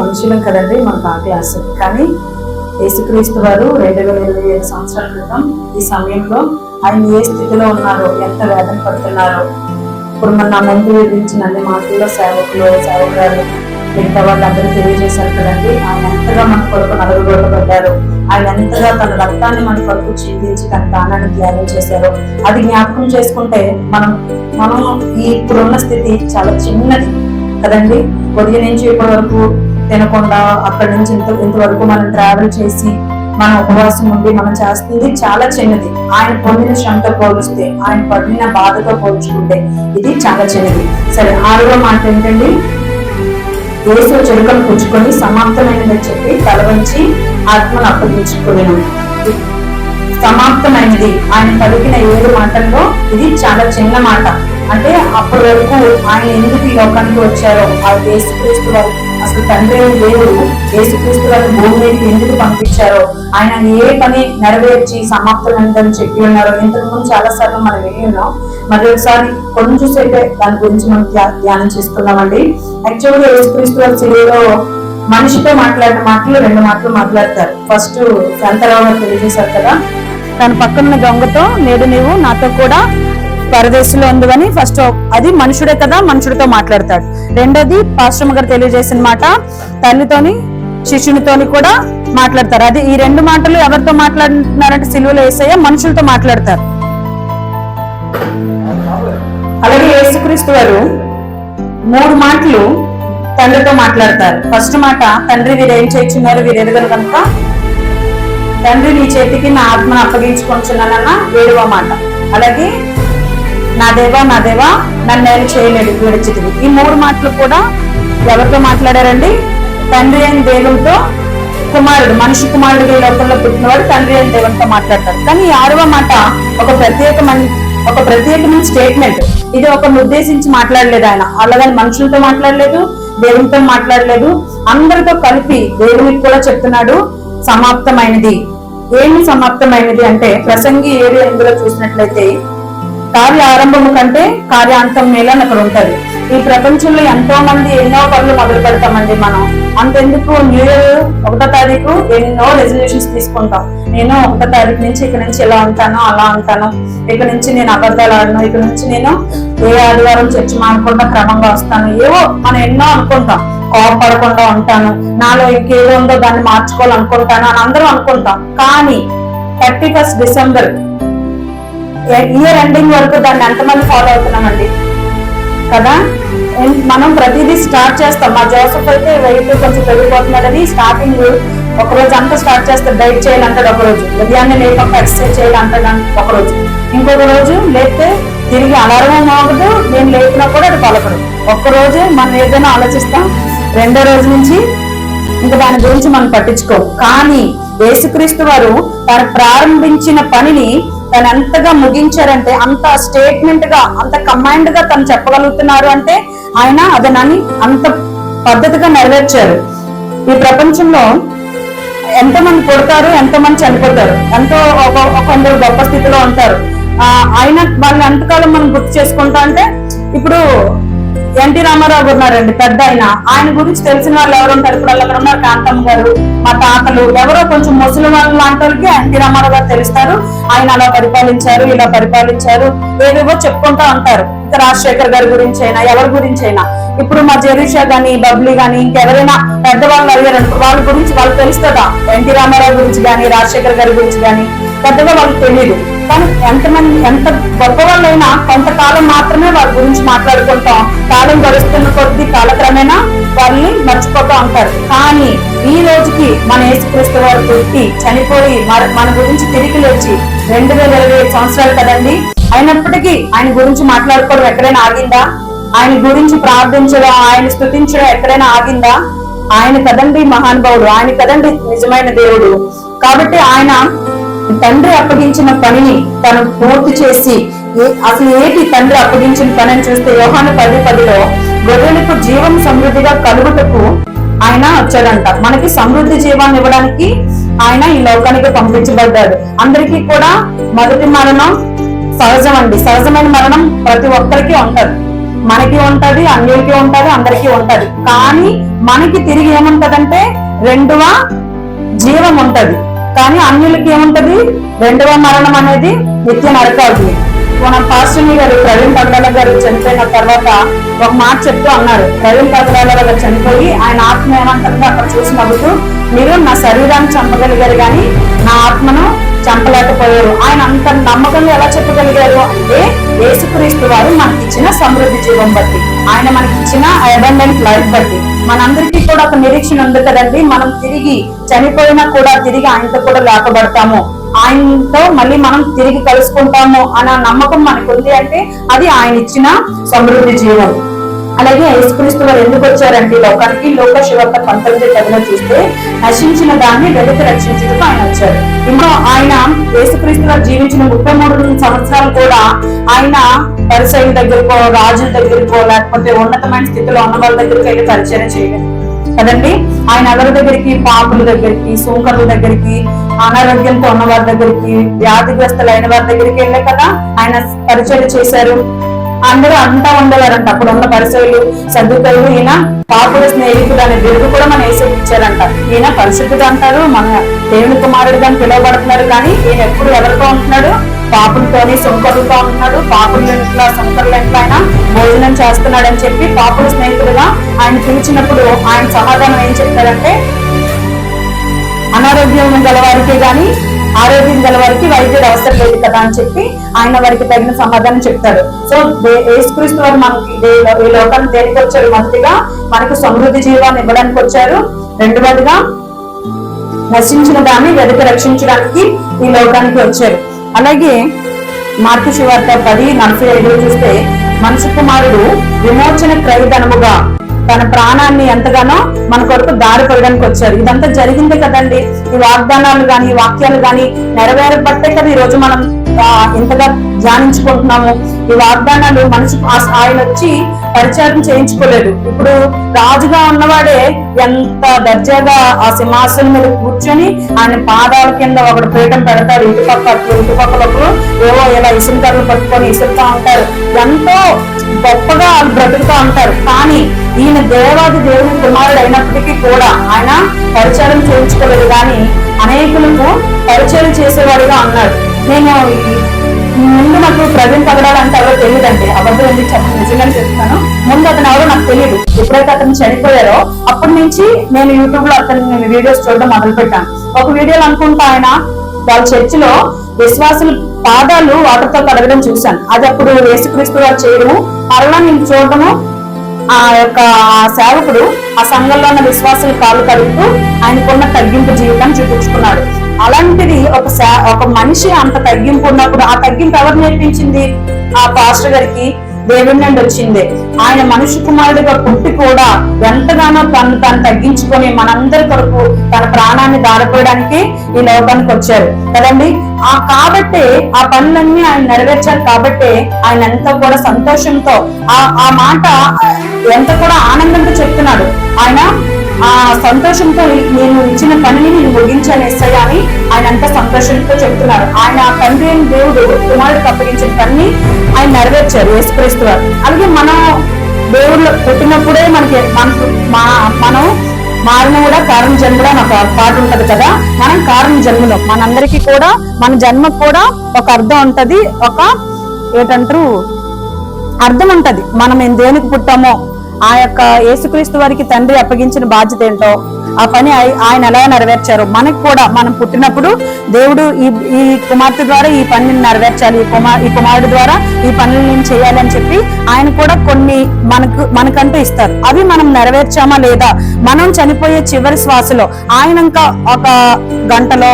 మనుషులం కదండి మనకు బాగా క్లాస్. కానీ యేసుక్రీస్తు వారు రెండు వేల ఇరవై ఏడు సంవత్సరాల క్రితం ఈ సమయంలో ఆయన ఏ స్థితిలో ఉన్నారో ఎంత వేదన పడుతున్నారో ఇప్పుడు మన నా ముందు విధించిన అన్ని మాటల్లో సేవకులు సేవకురాలు మిగతా వాళ్ళందరూ తెలియజేశారు కదండి ఆయన ఎంతగా మన కొరకు పడ్డారు ఆయన ఎంతగా తన రక్తాన్ని మన కొరకు చిందించి తన ప్రాణాన్ని త్యాగం చేశారు అది జ్ఞాపకం చేసుకుంటే మనం మనం ఈ ఇప్పుడున్న స్థితి చాలా చిన్నది కదండి. ఉదయం నుంచి ఇప్పటి వరకు తినకుండా అక్కడి నుంచి ఇంత ఇంతవరకు మనం ట్రావెల్ చేసి మన ఉపవాసం ఉండి మనం చేస్తుంది చాలా చిన్నది. ఆయన పొందిన శ్రమతో పోలిస్తే ఆయన పడిన బాధతో పోల్చుకుంటే ఇది చాలా చిన్నది. సరే ఆరవ మాట ఏంటండి? యేసు చెరుకను పుచ్చుకొని సమాప్తమైనదని చెప్పి తలవంచి ఆత్మను అప్పగించుకునేను సమాప్తమైనది. ఆయన పలికిన ఏడు మాటల్లో ఇది చాలా చిన్న మాట. అంటే అప్పటి వరకు ఆయన ఎందుకు ఈ లోకానికి వచ్చారో ఆ యేసుక్రీస్తు వరకు అసలు తండ్రి దేవుడు యేసుక్రీస్తు వారిని భూమి మీదకి ఎందుకు పంపించారో ఆయన ఏ పని నెరవేర్చి సమాప్తమైందని చెప్పి ఉన్నారో ఇంతకుముందు చాలా సార్లు మనం విని ఉన్నాం. మరి ఒకసారి కొంచెం సేపే దాని గురించి మనం ధ్యా- ధ్యానం చేసుకుందామండి. యాక్చువల్గా యేసుక్రీస్తు వారి సిలువలో మనిషితో మాట్లాడిన మాటలు రెండు మాటలు మాట్లాడతారు. ఫస్ట్ శాంతరావు గారు తెలియజేశారు కదా తన పక్కన దొంగతో నేడు నీవు నాతో కూడా పరదేశంలో ఉందని ఫస్ట్ అది మనుషుడే కదా మనుషుడితో మాట్లాడతాడు. రెండోది పాశ్రమ గారు తెలియజేసిన మాట తల్లితోని శిష్యునితోని కూడా మాట్లాడతారు. అది ఈ రెండు మాటలు ఎవరితో మాట్లాడుతున్నారంటే సిలువలో వేసయ్య మనుషులతో మాట్లాడతారు. అలాగే యేసుక్రీస్తు వారు మూడు మాటలు తండ్రితో మాట్లాడతారు. ఫస్ట్ మాట తండ్రి వీరు ఏం చేయించున్నారు వీరు ఎదగరు కనుక? తండ్రి నీ చేతికి నా ఆత్మను అప్పగించుకుంటున్నానన్న ఏడవ మాట. అలాగే నా దేవా నా దేవా నన్ను నేను చేయలేడు విడిచితివి ఈ మూడు మాటలు కూడా ఎవరితో మాట్లాడారండి? తండ్రి అయిన దేవునితో కుమారుడు మనిషి కుమారుడు లోకంలో పుట్టినవాడు తండ్రి అయిన దేవునితో మాట్లాడతారు. కానీ ఈ ఆరవ మాట ఒక ప్రత్యేకమైన ఒక ప్రత్యేకమైన స్టేట్మెంట్ ఇది ఒకరిని ఉద్దేశించి మాట్లాడలేదు ఆయన. అలాగని మనుషులతో మాట్లాడలేదు దేవునితో మాట్లాడలేదు. అందరితో కలిపి దేవునికి కూడా చెప్తున్నాడు సమాప్తమైనది. ఏమి సమాప్తమైనది అంటే ప్రసంగి ఏడు ఎనిమిదిలో చూసినట్లయితే కార్య ఆరంభము కంటే కార్యాంతం మేలు అని అక్కడ ఉంటది. ఈ ప్రపంచంలో ఎంతో మంది ఎన్నో పనులు మొదలు పెడతామండి మనం. అంతెందుకు న్యూ ఇయర్ ఒకటో తారీఖు ఎన్నో రెజల్యూషన్స్ తీసుకుంటాం. నేను ఒకటో తారీఖు నుంచి ఇక్కడ నుంచి ఇలా ఉంటాను అలా ఉంటాను. ఇక్కడ నుంచి నేను అబద్ధాలు ఆడను ఇక్కడ నుంచి నేను ఏ ఆదివారం చర్చి మానకుండా క్రమంగా వస్తాను. ఏవో మనం ఎన్నో అనుకుంటాం. కోపడకుండా ఉంటాను. నాలో ఇంకేదో ఉందో దాన్ని మార్చుకోవాలనుకుంటాను అని అందరూ అనుకుంటాం. కానీ thirty first December year ending వరకు దాన్ని ఎంతమంది ఫాలో అవుతున్నామండి? కదా? మనం ప్రతిదీ స్టార్ట్ చేస్తాం. మా జోసఫ్ అయితే వెయిట్ కొంచెం పెరిగిపోతున్నాడని స్టార్టింగ్ ఒక రోజు అంతా స్టార్ట్ చేస్తే డైట్ చేయాలంటాడు ఒకరోజు ఉదయాన్నే లేకపోతే ఎక్సర్సైజ్ చేయాలంటాడు ఒకరోజు ఇంకొక రోజు లేస్తే తిరిగి అలారం మోగదు నేను లేపినా కూడా అది పలకడు ఒక్క రోజు మనం ఏదైనా ఆలోచిస్తాం. రెండో రోజు నుంచి ఇంకా దాని గురించి మనం పట్టించుకోం. కానీ యేసుక్రీస్తు వారు తను ప్రారంభించిన పనిని తను ఎంతగా ముగించారంటే అంత స్టేట్మెంట్గా అంత కమాండ్గా తను చెప్పగలుగుతున్నారు అంటే ఆయన అదనని అంత పద్ధతిగా నెరవేర్చారు. ఈ ప్రపంచంలో ఎంతమంది కొడతారు ఎంతమంది చనిపోతారు ఎంతో ఒక కొందరు గొప్ప స్థితిలో ఉంటారు. ఆ ఆయన వాళ్ళని ఎంతకాలం మనం గుర్తు చేసుకుంటా అంటే ఇప్పుడు ఎన్టీ రామారావు గారు ఉన్నారండి పెద్ద ఆయన ఆయన గురించి తెలిసిన వాళ్ళు ఎవరు ఉంటారు? ఇప్పుడు వాళ్ళు అక్కడ ఉన్నారు కాంతమ్మ గారు మా తాతలు. ఎవరో కొంచెం ముసలి వాళ్ళు లాంటి వాళ్ళకి ఎన్టీ రామారావు గారు తెలుస్తారు. ఆయన అలా పరిపాలించారు ఇలా పరిపాలించారు ఏవేవో చెప్పుకుంటా ఉంటారు. రాజశేఖర్ గారి గురించి అయినా ఎవరి గురించి అయినా ఇప్పుడు మా జెరూషా గానీ బబ్లీ గాని ఇంకెవరైనా పెద్దవాళ్ళు అడిగారు వాళ్ళ గురించి వాళ్ళకి తెలుస్తుందా? ఎన్టీ రామారావు గురించి గాని రాజశేఖర్ గారి గురించి గాని? పెద్దగా వాళ్ళకి తెలియదు కానీ ఎంతమంది ఎంత గొప్ప వాళ్ళైనా కొంతకాలం మాత్రమే వాళ్ళ గురించి మాట్లాడుకుంటాం. కాలం గడుస్తున్న కొద్ది కాలక్రమేణా వాళ్ళని మర్చిపోతూ ఉంటారు. కానీ ఈ రోజుకి మన యేసుక్రీస్తు వారు పుట్టి చనిపోయి మన- మన గురించి తిరిగి లేచి రెండు వేల ఇరవై ఐదు సంవత్సరాలు కదండి. అయినప్పటికీ ఆయన గురించి మాట్లాడుకోవడం ఎక్కడైనా ఆగిందా? ఆయన గురించి ప్రార్థించడం ఆయన స్థుతించడం ఎక్కడైనా ఆగిందా? ఆయన కదండి మహానుభావుడు ఆయన కదండి నిజమైన దేవుడు. కాబట్టి ఆయన తండ్రి అప్పగించిన పనిని తను పూర్తి చేసి అసలు ఏటి తండ్రి అప్పగించిన పని అని చూస్తే యోహాను పది పదిలో గొర్రెలకు జీవం సమృద్ధిగా కలుగుటకు ఆయన వచ్చాడంట. మనకి సమృద్ధి జీవాన్ని ఇవ్వడానికి ఆయన ఈ లోకానికి పంపించబడ్డాడు. అందరికీ కూడా మొదటి మరణం సహజం అండి. సహజమైన మరణం ప్రతి ఒక్కరికి ఉంటది. మనకి ఉంటది అన్యులకి ఉంటది అందరికీ ఉంటది. కానీ మనకి తిరిగి ఏముంటదంటే రెండవ జీవం ఉంటది. కానీ అన్యులకి ఏముంటది? రెండవ మరణం అనేది నిత్య నరకాగ్ని మన పాస్టర్ని గారు ప్రవీణ్ పగడాల గారు చనిపోయిన తర్వాత ఒక మాట చెప్తూ అన్నారు. ప్రవీణ్ పగడాల గారు చనిపోయి ఆయన ఆత్మ ఏమంటుందో అక్కడ చూసి మీరు నా శరీరాన్ని చంపగలిగారు కానీ నా ఆత్మను చంపలేకపోయారు. ఆయన అంత నమ్మకంగా ఎలా చెప్పగలిగారు అంటే యేసుక్రీస్తు వారు మనకి ఇచ్చిన సమృద్ధి జీవం బట్టి ఆయన మనకి ఇచ్చిన అబండెంట్ లైఫ్ బట్టి. మనందరికీ కూడా ఒక నిరీక్షణ ఉంది కదండి. మనం తిరిగి చనిపోయినా కూడా తిరిగి ఆయనతో కూడా లేకబడతాము ఆయనతో మళ్ళీ మనం తిరిగి కలుసుకుంటాము అన్న నమ్మకం మనకు ఉంది అంటే అది ఆయన ఇచ్చిన సమృద్ధి జీవం. అలాగే యేసుక్రీస్తు వారు ఎందుకు వచ్చారంటే లోకానికి? లోక శివత పంతొమ్మిది పదిలో చూస్తే నశించిన దాన్ని వెలికి రక్షించుటకు ఆయన వచ్చారు ఇంకా ఆయన యేసుక్రీస్తు వారు జీవించిన ముప్పై మూడు సంవత్సరాలు కూడా ఆయన పరిసైల దగ్గరకో రాజుల దగ్గరకో లేకపోతే ఉన్నతమైన స్థితిలో ఉన్న వాళ్ళ దగ్గరికి వెళ్ళి పరిచయం చేయలేదు కదండి? ఆయన ఎవరి దగ్గరికి పాపుల దగ్గరికి సూకరుల దగ్గరికి అనారోగ్యంతో ఉన్న వారి దగ్గరికి వ్యాధిగ్రస్తులైన వారి దగ్గరికి వెళ్ళే కదా ఆయన పరిచయం చేశారు. అందరూ అంతా ఉండలేరంట. అప్పుడు ఉన్న పరిచయలు సర్దుకలు ఈయన పాపుల స్నేహితుడు అనే బిరుదు కూడా మన ఏసీకి ఇచ్చారంట. ఈయన పరిశుద్ధుడు అంటారు మన దేవుని కుమారుడు అని పిలువబడుతున్నారు. కానీ ఈయన ఎప్పుడు ఎవరితో ఉంటున్నాడు? పాపులతోని సుంకరులతో ఉంటున్నాడు. పాపుల ఇంట్లో సుంకరుల ఇంట్లో ఆయన భోజనం చేస్తున్నాడు అని చెప్పి పాపుల స్నేహితుడుగా ఆయన పిలిచినప్పుడు ఆయన సమాధానం ఏం చెప్తారంటే అనారోగ్యం గల వారికి కానీ ఆరోగ్యం గల వారికి వైద్యుడు అవసరం లేదు కదా అని చెప్పి ఆయన వారికి తగిన సమాధానం చెప్తాడు సో ఏసుక్రీస్తు యేసుక్రీస్తు వారు మనకి ఈ లోకాన్ని దేనికి వచ్చారు మొదటిగా మనకు సమృద్ధి జీవాన్ని ఇవ్వడానికి వచ్చారు. రెండవదిగా నశించిన దాన్ని వెదక రక్షించడానికి ఈ లోకానికి వచ్చారు. అలాగే మార్పు శివార్త పది నలభై ఐదులో చూస్తే మనుషు కుమారుడు విమోచన క్రయధనముగా తన ప్రాణాన్ని ఎంతగానో మన కొరకు దారి పడడానికి వచ్చారు. ఇదంతా జరిగింది కదండి. ఈ వాగ్దానాలు గాని వాక్యాలు గాని నెరవేరబట్టే కదా ఈ రోజు మనం ఇంతగా ధ్యానించుకుంటున్నాము ఈ వాగ్దానాలు మనసు ఆయన వచ్చి పరిచయం చేయించుకోలేదు. ఇప్పుడు రాజుగా ఉన్నవాడే ఎంత దర్జాగా ఆ సింహాసనం మీద కూర్చొని ఆయన పాదాల కింద ఒకడు పీఠం పెడతారు. ఇటుపక్క అట్లు ఇటుపక్కల ఒకరు ఏవో ఇలా ఇసుకర్లు పట్టుకొని ఇసురుతా ఉంటారు. ఎంతో గొప్పగా వాళ్ళు బ్రతుకుతూ ఉంటారు. కానీ ఈయన దేవాది దేవుని కుమారుడు అయినప్పటికీ కూడా ఆయన పరిచయం చేయించుకోలేదు. కానీ అనేకులకు పరిచయం చేసేవాడిగా అన్నాడు నేను ముందు నాకు ప్రవీణ్ పగడాలు అంటే ఎవరో తెలియదండి. అబద్ధం ఎందుకు చెప్పండి నిజంగానే చెప్తాను ముందు అతను ఎవరో నాకు తెలియదు. ఎప్పుడైతే అతను చనిపోయారో అప్పటి నుంచి నేను యూట్యూబ్లో అతని వీడియోస్ చూడడం మొదలు పెట్టాను ఒక వీడియోలో అనుకుంటా ఆయన వాళ్ళ చర్చిలో విశ్వాసులు పాదాలు వాటర్తో కడగడం చూశాను. అది అప్పుడు యేసుక్రీస్తు వారు చేయడము మరలా నేను చూడడము ఆ యొక్క సేవకుడు ఆ సంఘంలో ఉన్న విశ్వాసులు కాలు కడుగుతూ ఆయనకున్న తగ్గింపు జీవితాన్ని చూపించుకున్నాడు. అలాంటిది ఒక ఒక మనిషి అంత తగ్గింపు ఉన్నప్పుడు ఆ తగ్గింపు ఎవరు నేర్పించింది? ఆ పాస్టర్ గారికి దేవుడి నుండి వచ్చింది. ఆయన మనుషు కుమారుడిగా పుట్టి కూడా ఎంతగానో తను తను తగ్గించుకొని మనందరి కొరకు తన ప్రాణాన్ని దారిపోయడానికి ఈ లోకానికి వచ్చారు. కదండి? ఆ కాబట్టే ఆ పనులన్నీ ఆయన నెరవేర్చారు కాబట్టే ఆయన ఎంతో కూడా సంతోషంతో ఆ ఆ మాట ఎంత కూడా ఆనందంతో చెప్తున్నాడు. ఆయన ఆ సంతోషంతో నేను ఇచ్చిన పనిని నేను ముగించాను ఎస్ఐ అని ఆయన అంత సంతోషంతో చెప్తున్నారు. ఆయన తండ్రి అయిన దేవుడు కుమారుడికి అప్పగించిన పని ఆయన నెరవేర్చారు యేసుక్రీస్తు వారు. అలాగే మనం దేవుళ్ళు పుట్టినప్పుడే మనకి మనకు మా మనం మారిన కూడా కారణ జన్మలో అని ఒక పాట ఉంటది కదా? మనం కారణ జన్మలో. మనందరికీ కూడా మన జన్మకు కూడా ఒక అర్థం ఉంటది. ఒక ఏంటంటారు అర్థం ఉంటది. మనం ఏం దేనికి పుట్టామో. ఆ యొక్క యేసుక్రీస్తు వారికి తండ్రి అప్పగించిన బాధ్యత ఏంటో ఆ పని ఆయన ఎలా నెరవేర్చారు మనకు కూడా మనం పుట్టినప్పుడు దేవుడు ఈ ఈ కుమార్తె ద్వారా ఈ పనిని నెరవేర్చాలి. ఈ కుమార్ ఈ కుమారుడు ద్వారా ఈ పనులు నేను చేయాలి అని చెప్పి ఆయన కూడా కొన్ని మనకు మనకంటూ ఇస్తారు. అవి మనం నెరవేర్చామా లేదా? మనం చనిపోయే చివరి శ్వాసలో ఆయన ఇంకా ఒక గంటలో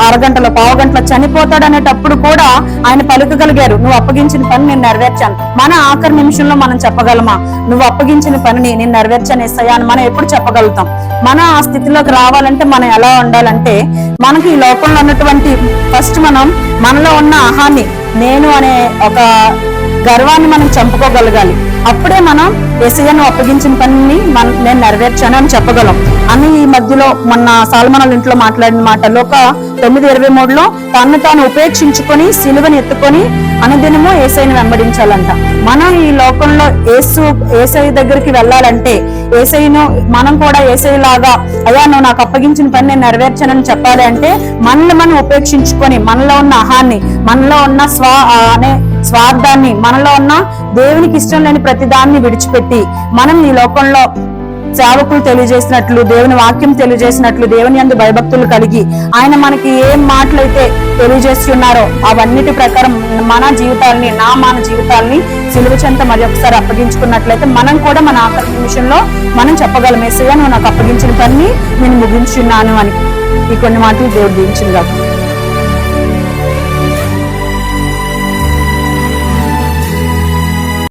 అరగంటలో పావు గంటలో చనిపోతాడు అనేటప్పుడు కూడా ఆయన పలుకగలిగారు. నువ్వు అప్పగించిన పని నేను నెరవేర్చాను. మన ఆఖరి నిమిషంలో మనం చెప్పగలమా? నువ్వు అప్పగించిన పనిని నేను నెరవేర్చాను ఎస్సయ్యా అని మనం ఎప్పుడు చెప్పగలుగుతాం. మన ఆ స్థితిలోకి రావాలంటే మనం ఎలా ఉండాలంటే మనకి ఈ లోకంలో ఉన్నటువంటి ఫస్ట్ మనం మనలో ఉన్న ఆహాన్ని నేను అనే ఒక గర్వాన్ని మనం చంపుకోగలగాలి. అప్పుడే మనం ఎస్ఐను అప్పగించిన పనిని మన- నేను నెరవేర్చాను అని చెప్పగలం. అని ఈ మధ్యలో మొన్న సాల్మనాల ఇంట్లో మాట్లాడిన మాటలో ఒక తొమ్మిది ఇరవై మూడులో తను తాను ఉపేక్షించుకొని సిలువని ఎత్తుకొని అనుదినము ఏసైని వెంబడించాలంట. మనం ఈ లోకంలో ఏసు ఏసై దగ్గరికి వెళ్ళాలంటే ఏసైను మనం కూడా ఏసై లాగా అయ్యా నువ్వు నాకు అప్పగించిన పని నేను నెరవేర్చానని చెప్పాలి అంటే మనల్ని మనం ఉపేక్షించుకొని మనలో ఉన్న అహాన్ని మనలో ఉన్న స్వా అనే స్వార్థాన్ని మనలో ఉన్న దేవునికి ఇష్టం లేని ప్రతి దాన్ని విడిచిపెట్టి మనం ఈ లోకంలో సేవకులు తెలియజేసినట్లు దేవుని వాక్యం తెలియజేసినట్లు దేవుని యందు భయభక్తులు కలిగి ఆయన మనకి ఏం మాటలైతే తెలియజేస్తున్నారో అవన్నిటి ప్రకారం మన జీవితాల్ని నా మన జీవితాల్ని సిలువ చెంత మరి ఒకసారి అప్పగించుకున్నట్లయితే మనం కూడా మన ఆఖరి నిమిషంలో మనం చెప్పగలం ఏసయ్యా నువ్వు నాకు అప్పగించిన పని నేను ముగించున్నాను అని. ఈ కొన్ని మాటలు దేవుడు దీవించింది